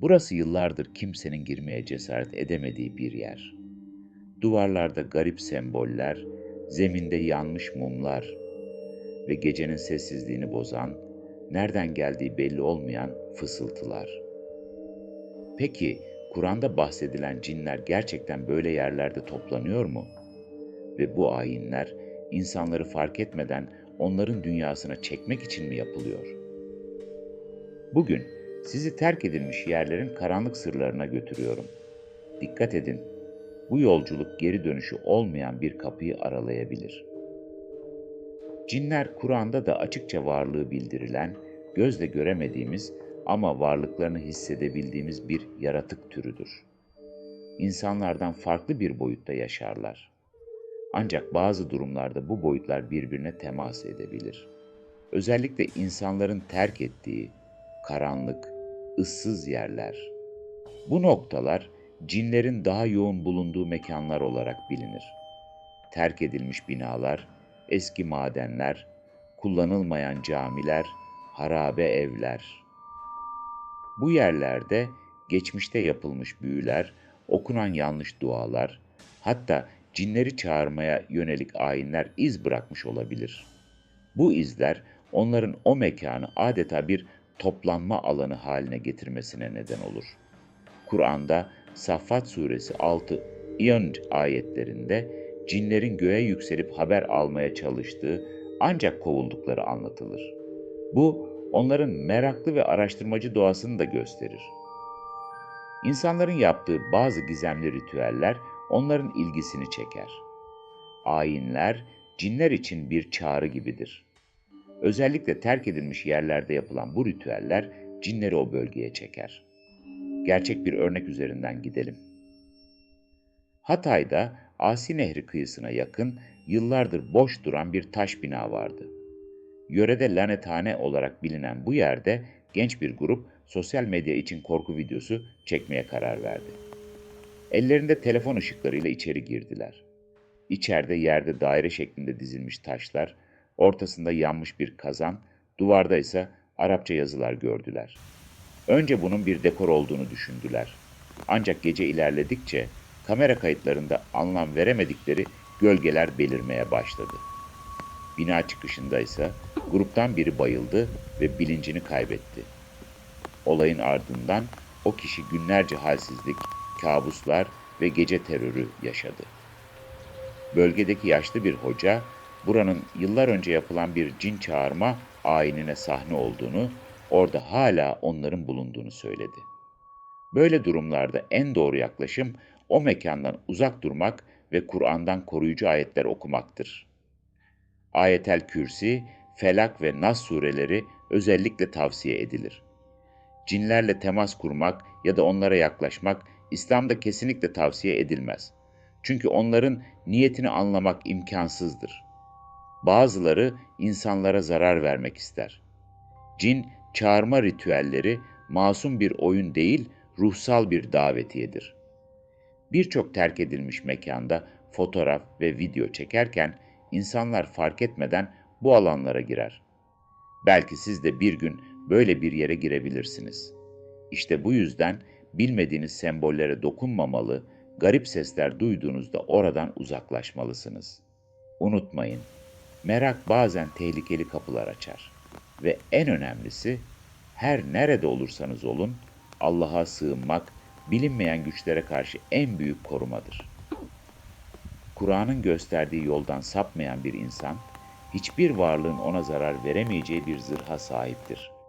Burası yıllardır kimsenin girmeye cesaret edemediği bir yer. Duvarlarda garip semboller, zeminde yanmış mumlar ve gecenin sessizliğini bozan, nereden geldiği belli olmayan fısıltılar. Peki Kur'an'da bahsedilen cinler gerçekten böyle yerlerde toplanıyor mu? Ve bu ayinler insanları fark etmeden onların dünyasına çekmek için mi yapılıyor? Bugün sizi terk edilmiş yerlerin karanlık sırlarına götürüyorum. Dikkat edin, bu yolculuk geri dönüşü olmayan bir kapıyı aralayabilir. Cinler Kur'an'da da açıkça varlığı bildirilen, gözle göremediğimiz ama varlıklarını hissedebildiğimiz bir yaratık türüdür. İnsanlardan farklı bir boyutta yaşarlar. Ancak bazı durumlarda bu boyutlar birbirine temas edebilir. Özellikle insanların terk ettiği karanlık, ıssız yerler. Bu noktalar cinlerin daha yoğun bulunduğu mekanlar olarak bilinir. Terk edilmiş binalar, eski madenler, kullanılmayan camiler, harabe evler. Bu yerlerde geçmişte yapılmış büyüler, okunan yanlış dualar, hatta cinleri çağırmaya yönelik ayinler iz bırakmış olabilir. Bu izler onların o mekanı adeta bir toplanma alanı haline getirmesine neden olur. Kur'an'da Saffat suresi 6 İyon ayetlerinde cinlerin göğe yükselip haber almaya çalıştığı ancak kovuldukları anlatılır. Bu onların meraklı ve araştırmacı doğasını da gösterir. İnsanların yaptığı bazı gizemli ritüeller onların ilgisini çeker. Ayinler cinler için bir çağrı gibidir. Özellikle terk edilmiş yerlerde yapılan bu ritüeller cinleri o bölgeye çeker. Gerçek bir örnek üzerinden gidelim. Hatay'da Asi Nehri kıyısına yakın yıllardır boş duran bir taş bina vardı. Yörede lanethane olarak bilinen bu yerde genç bir grup sosyal medya için korku videosu çekmeye karar verdi. Ellerinde telefon ışıklarıyla içeri girdiler. İçeride yerde daire şeklinde dizilmiş taşlar, ortasında yanmış bir kazan, duvarda ise Arapça yazılar gördüler. Önce bunun bir dekor olduğunu düşündüler. Ancak gece ilerledikçe kamera kayıtlarında anlam veremedikleri gölgeler belirmeye başladı. Bina çıkışında ise gruptan biri bayıldı ve bilincini kaybetti. Olayın ardından o kişi günlerce halsizlik, kabuslar ve gece terörü yaşadı. Bölgedeki yaşlı bir hoca buranın yıllar önce yapılan bir cin çağırma ayinine sahne olduğunu, orada hala onların bulunduğunu söyledi. Böyle durumlarda en doğru yaklaşım o mekandan uzak durmak ve Kur'an'dan koruyucu ayetler okumaktır. Ayetel Kürsi, Felak ve Nas sureleri özellikle tavsiye edilir. Cinlerle temas kurmak ya da onlara yaklaşmak İslam'da kesinlikle tavsiye edilmez. Çünkü onların niyetini anlamak imkansızdır. Bazıları insanlara zarar vermek ister. Cin çağırma ritüelleri masum bir oyun değil, ruhsal bir davetiyedir. Birçok terk edilmiş mekanda fotoğraf ve video çekerken insanlar fark etmeden bu alanlara girer. Belki siz de bir gün böyle bir yere girebilirsiniz. İşte bu yüzden bilmediğiniz sembollere dokunmamalı, garip sesler duyduğunuzda oradan uzaklaşmalısınız. Unutmayın, merak bazen tehlikeli kapılar açar. Ve en önemlisi, her nerede olursanız olun, Allah'a sığınmak, bilinmeyen güçlere karşı en büyük korumadır. Kur'an'ın gösterdiği yoldan sapmayan bir insan, hiçbir varlığın ona zarar veremeyeceği bir zırha sahiptir.